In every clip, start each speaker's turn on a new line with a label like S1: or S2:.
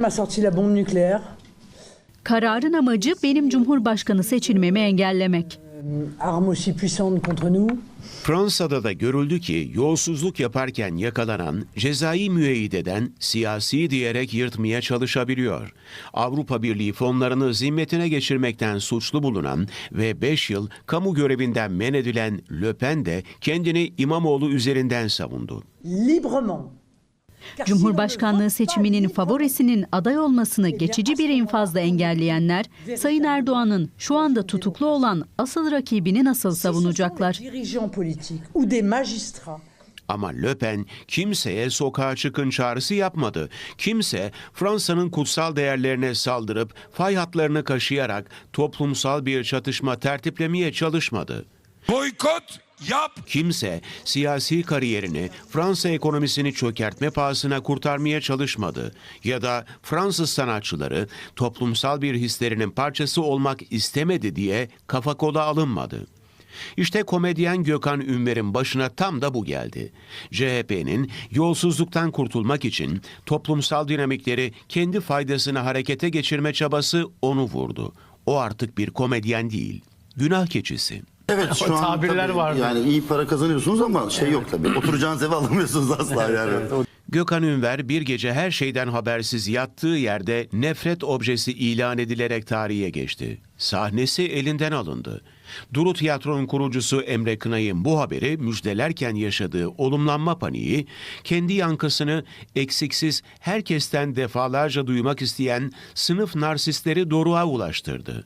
S1: m'a sorti la bombe nucléaire.
S2: Kararın amacı benim cumhurbaşkanı seçilmemi engellemek.
S1: Arme aussi puissante contre nous.
S3: Fransa'da da görüldü ki yolsuzluk yaparken yakalanan, cezai müeyyideden siyasi diyerek yırtmaya çalışabiliyor. Avrupa Birliği fonlarını zimmetine geçirmekten suçlu bulunan ve 5 yıl kamu görevinden men edilen Le Pen de kendini İmamoğlu üzerinden savundu.
S1: Librement.
S2: Cumhurbaşkanlığı seçiminin favorisinin aday olmasını geçici bir infazla engelleyenler, Sayın Erdoğan'ın şu anda tutuklu olan asıl rakibini nasıl savunacaklar?
S3: Ama Le Pen kimseye sokağa çıkın çağrısı yapmadı. Kimse Fransa'nın kutsal değerlerine saldırıp fay hatlarını kaşıyarak toplumsal bir çatışma tertiplemeye çalışmadı.
S4: Boykot yap.
S3: Kimse siyasi kariyerini Fransa ekonomisini çökertme pahasına kurtarmaya çalışmadı ya da Fransız sanatçıları toplumsal bir hislerinin parçası olmak istemedi diye kafa kola alınmadı. İşte komedyen Gökhan Ünver'in başına tam da bu geldi. CHP'nin yolsuzluktan kurtulmak için toplumsal dinamikleri kendi faydasına harekete geçirme çabası onu vurdu. O artık bir komedyen değil, günah keçisi.
S5: Evet şu an
S6: tabirler
S5: tabii
S6: vardı.
S5: Yani iyi para kazanıyorsunuz ama şey yok tabii. Oturacağınız eve alamıyorsunuz asla yani.
S3: Gökhan Ünver bir gece her şeyden habersiz yattığı yerde nefret objesi ilan edilerek tarihe geçti. Sahnesi elinden alındı. Duru Tiyatro'nun kurucusu Emre Kınay'ın bu haberi müjdelerken yaşadığı olumlanma paniği, kendi yankısını eksiksiz herkesten defalarca duymak isteyen sınıf narsistleri doruğa ulaştırdı.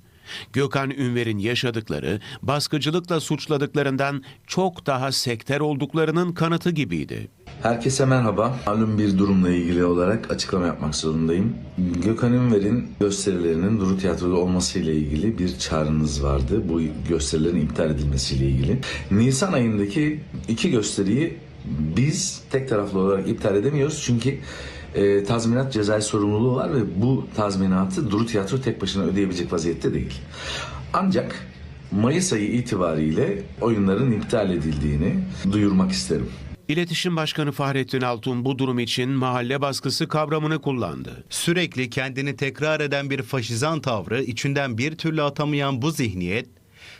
S3: Gökhan Ünver'in yaşadıkları baskıcılıkla suçladıklarından çok daha sekter olduklarının kanıtı gibiydi.
S7: Herkese merhaba. Malum bir durumla ilgili olarak açıklama yapmak zorundayım. Gökhan Ünver'in gösterilerinin Duru Tiyatro'da olmasıyla ilgili bir çağrınız vardı. Bu gösterilerin iptal edilmesiyle ilgili. Nisan ayındaki iki gösteriyi biz tek taraflı olarak iptal edemiyoruz. Çünkü e, tazminat cezai sorumluluğu var ve bu tazminatı Duru Tiyatro tek başına ödeyebilecek vaziyette değil. Ancak Mayıs ayı itibariyle oyunların iptal edildiğini duyurmak isterim.
S3: İletişim Başkanı Fahrettin Altun bu durum için mahalle baskısı kavramını kullandı.
S6: Sürekli kendini tekrar eden bir faşizan tavrı içinden bir türlü atamayan bu zihniyet,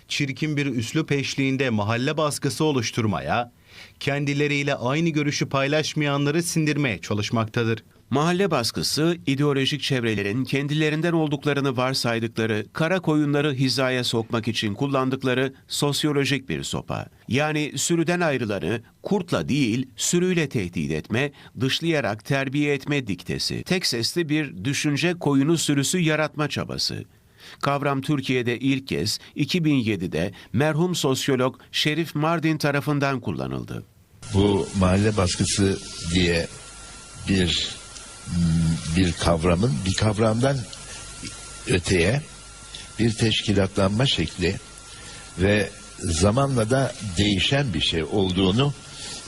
S6: çirkin bir üslup eşliğinde mahalle baskısı oluşturmaya, kendileriyle aynı görüşü paylaşmayanları sindirmeye çalışmaktadır.
S3: Mahalle baskısı ideolojik çevrelerin kendilerinden olduklarını varsaydıkları kara koyunları hizaya sokmak için kullandıkları sosyolojik bir sopa. Yani sürüden ayrılanı kurtla değil sürüyle tehdit etme, dışlayarak terbiye etme diktesi. Tek sesli bir düşünce koyunu sürüsü yaratma çabası. Kavram Türkiye'de ilk kez 2007'de merhum sosyolog Şerif Mardin tarafından kullanıldı.
S8: bu mahalle baskısı diye bir bir kavramın bir kavramdan öteye bir teşkilatlanma şekli ve zamanla da değişen bir şey olduğunu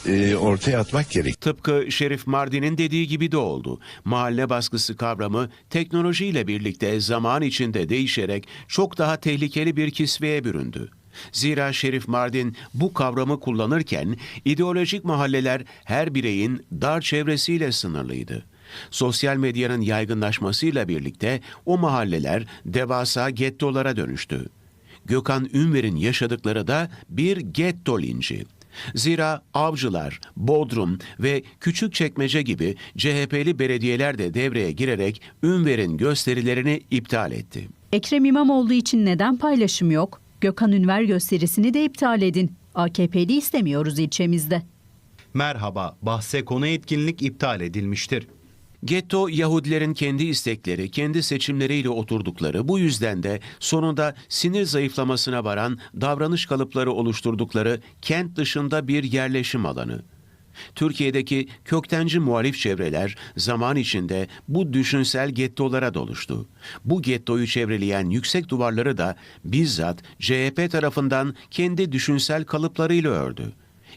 S8: e, ortaya atmak gerek.
S3: Tıpkı Şerif Mardin'in dediği gibi de oldu. Mahalle baskısı kavramı teknolojiyle birlikte zaman içinde değişerek çok daha tehlikeli bir kisveye büründü. Zira Şerif Mardin bu kavramı kullanırken ideolojik mahalleler her bireyin dar çevresiyle sınırlıydı. Sosyal medyanın yaygınlaşmasıyla birlikte o mahalleler devasa gettolara dönüştü. Gökhan Ünver'in yaşadıkları da bir getto linci. Zira Avcılar, Bodrum ve Küçükçekmece gibi CHP'li belediyeler de devreye girerek Ünver'in gösterilerini iptal etti.
S2: Ekrem İmamoğlu için neden paylaşım yok? Gökhan Ünver gösterisini de iptal edin. AKP'li istemiyoruz ilçemizde.
S6: Merhaba, bahse konu etkinlik iptal edilmiştir.
S3: Getto Yahudilerin kendi istekleri, kendi seçimleriyle oturdukları, bu yüzden de sonunda sinir zayıflamasına varan davranış kalıpları oluşturdukları kent dışında bir yerleşim alanı. Türkiye'deki köktenci muhalif çevreler zaman içinde bu düşünsel gettolara doluştu. Bu gettoyu çevreleyen yüksek duvarları da bizzat CHP tarafından kendi düşünsel kalıplarıyla ördü.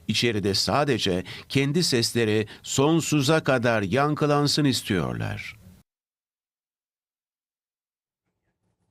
S3: İçeride sadece kendi sesleri sonsuza kadar yankılansın istiyorlar.